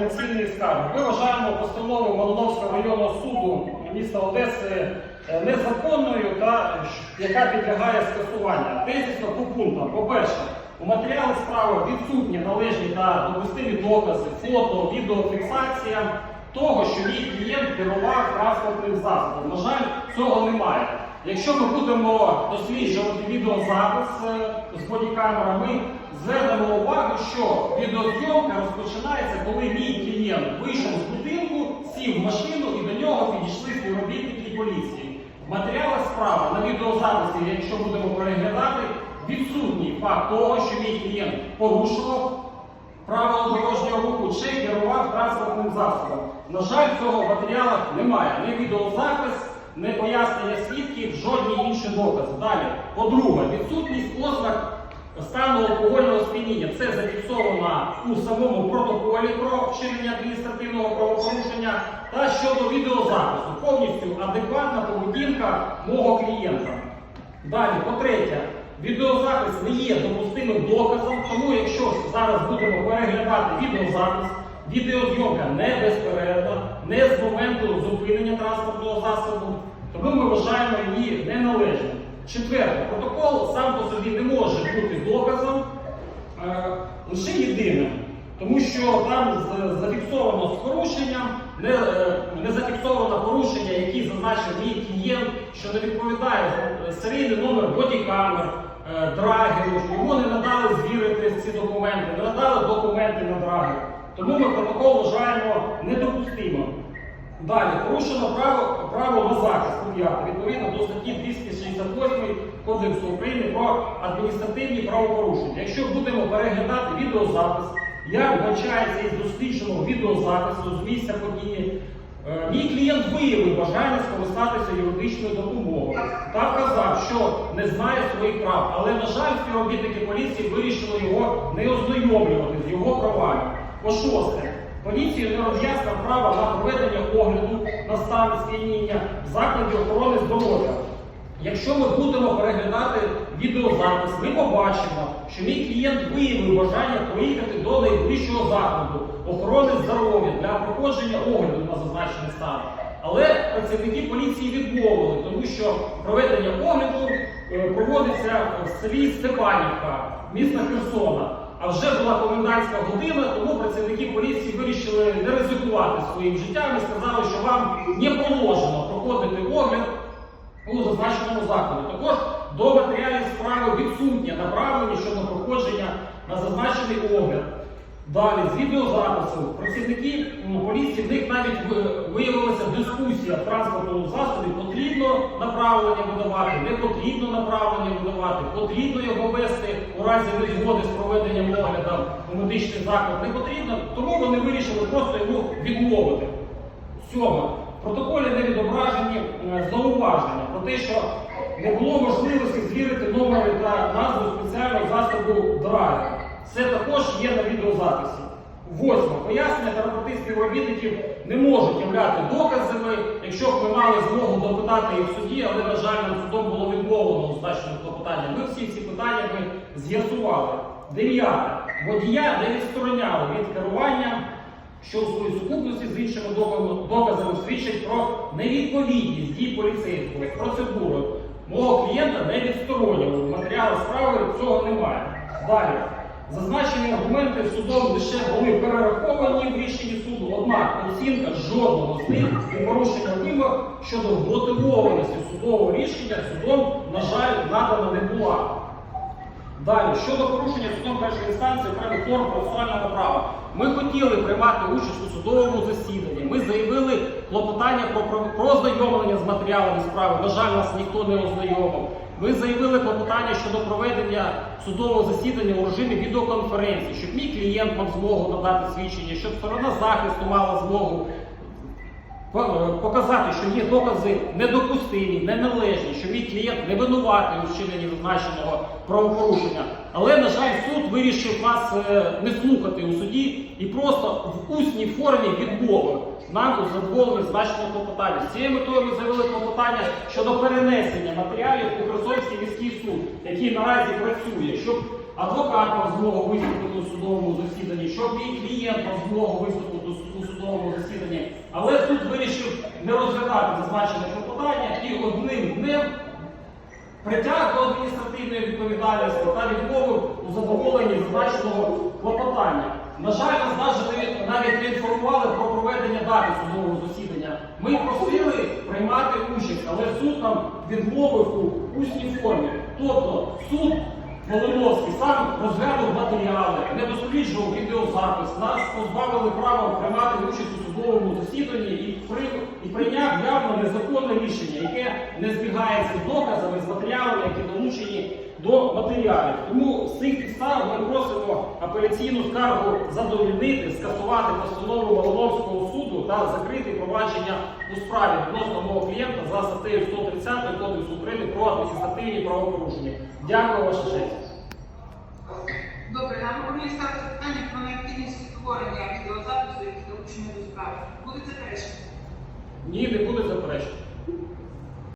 Апеляційної скарги. Ми вважаємо постанову Малиновського районного суду міста Одеси е, незаконною та е, яка підлягає скасуванню. Тезісно по пунктам. По-перше, у матеріалі справи відсутні належні та допустимі докази, фото, відеофіксація того, що мій клієнт керував транспортним засобом. На жаль, цього немає. Якщо ми будемо досліджувати відеозапис е, з бодікамера, ми звернемо увагу, що відеозйомка розпочинається, коли мій клієнт вийшов з будинку, сів в машину і до нього підійшли співробітники поліції. В матеріалах справи на відеозаписі, якщо будемо переглядати, відсутній факт того, що мій клієнт порушував правила дорожнього руху чи керував транспортним засобом. На жаль, цього в немає. Не відеозапис, не пояснення свідків, жодні інші докази. Далі, по-друге, відсутність ознак стану алкогольного сп'яніння. Це зафіксовано у самому протоколі про вчинення адміністративного правопорушення та щодо відеозапису. Повністю адекватна поведінка мого клієнта. Далі, по-третє, відеозапис не є допустимим доказом, тому якщо зараз будемо переглядати відеозапис, відеозйомка не безперервна, не з моменту зупинення транспортного засобу, тому ми вважаємо її неналежною. Четверте, протокол сам по собі не може бути доказом е, лише єдиним, тому що там зафіксовано з порушенням, не, е, не зафіксовано порушення, які зазначив мій клієнт, що не відповідає е, серійний номер бодікамер, е, драгеру, йому не надали звірити ці документи, не надали документи на драгер. Тому ми протокол вважаємо недопустимим. Далі порушено право, право на захист суб'єкта відповідно до статті 268 Кодексу України про адміністративні правопорушення. Якщо будемо переглядати відеозапис, як вбачається із дослідженого відеозапису з місця події, е, мій клієнт виявив бажання скористатися юридичною допомогою та вказав, що не знає своїх прав. Але, на жаль, співробітники поліції вирішили його не ознайомлювати з його правами. По шосте, поліцію не роз'яснено право на проведення огляду на стан сп'яніння в закладі охорони здоров'я. Якщо ми будемо переглядати відеозапис, ми побачимо, що мій клієнт виявив бажання проїхати до найближчого закладу охорони здоров'я для проходження огляду на зазначений стан. Але працівники поліції відмовили, тому що проведення огляду е, проводиться в селі Степанівка, міста Херсона. А вже була комендантська година, тому працівники поліції вирішили не ризикувати своїм життям і сказали, що вам не положено проходити огляд у зазначеному закладі. Також до матеріалів справи відсутнє направлення щодо проходження на зазначений огляд. Далі, з відеозапису, працівники поліції, в них навіть виявилася дискусія в транспортному засобі, потрібно направлення видавати, не потрібно направлення видавати, потрібно його вести у разі незгоди з проведенням огляду у медичний заклад, не потрібно, тому вони вирішили просто йому відмовити. Сьоме. В протоколі не відображені е, зауваження про те, що не було можливості звірити номери та назву спеціального засобу драйвера. Це також є на відеозаписі. Восьме. Пояснення та роботи співробітників не можуть являти доказами, якщо б ми мали змогу допитати їх в суді, але, на жаль, нам судом було відмовлено у здачному клопотанні. Ми всі ці питання ми з'ясували. Дев'яте. Водія не відстороняли від керування що у своїй сукупності з іншими доказами- свідчить про невідповідність дій поліцейського з процедурою. Мого клієнта не відсторонювали. В матеріалах справи цього немає. Далі. Зазначені аргументи судом лише були перераховані в рішенні суду, однак оцінка жодного з них і порушення вимог щодо вмотивованості судового рішення судом, на жаль, надана не була. Далі, щодо порушення судом першої інстанції окремих форм процесуального права, ми хотіли приймати участь у судовому засіданні. Ми заявили клопотання про ознайомлення з матеріалами справи. На жаль, нас ніхто не ознайомив. Ми заявили клопотання щодо проведення судового засідання у режимі відеоконференції, щоб мій клієнт мав змогу надати свідчення, щоб сторона захисту мала змогу показати, що є докази недопустимі, неналежні, що мій клієнт не винуватий у вчиненні зазначеного правопорушення. Але, на жаль, суд вирішив нас е, не слухати у суді і просто в усній формі відмовив нам у задоволенні значного клопотання. З цією метою ми заявили клопотання щодо перенесення матеріалів у Херсонський міський суд, який наразі працює, щоб адвокат мав змогу виступити у судовому засіданні, щоб мій клієнт мав змогу виступити у суд вирішив не розглядати зазначене клопотання і одним днем притяг до адміністративної відповідальності та відмовив у задоволенні зазначеного клопотання. На жаль, нас навіть не інформували про дати судового засідання. Ми просили приймати участь, але суд нам відмовив у усній формі. Тобто суд Волиновський сам розглянув матеріали, не досліджував відеозапис, нас позбавили права приймати участь у судовому засіданні і, при, і прийняв явно незаконне рішення, яке не збігається з доказами, з матеріалами, які долучені до матеріалів. Тому з цих підстав ми просимо апеляційну скаргу задовільнити, скасувати постанову Волиновського суду та закрити провадження у справі відносно мого клієнта за статтею 130 Кодексу України про адміністративні правопорушення. Дякую, ваша честь. Добре, нам пропонує ставити питання про необхідність створення відеозапису, які долучені до справи. Будуть заперечення? Ні, не буде заперечень.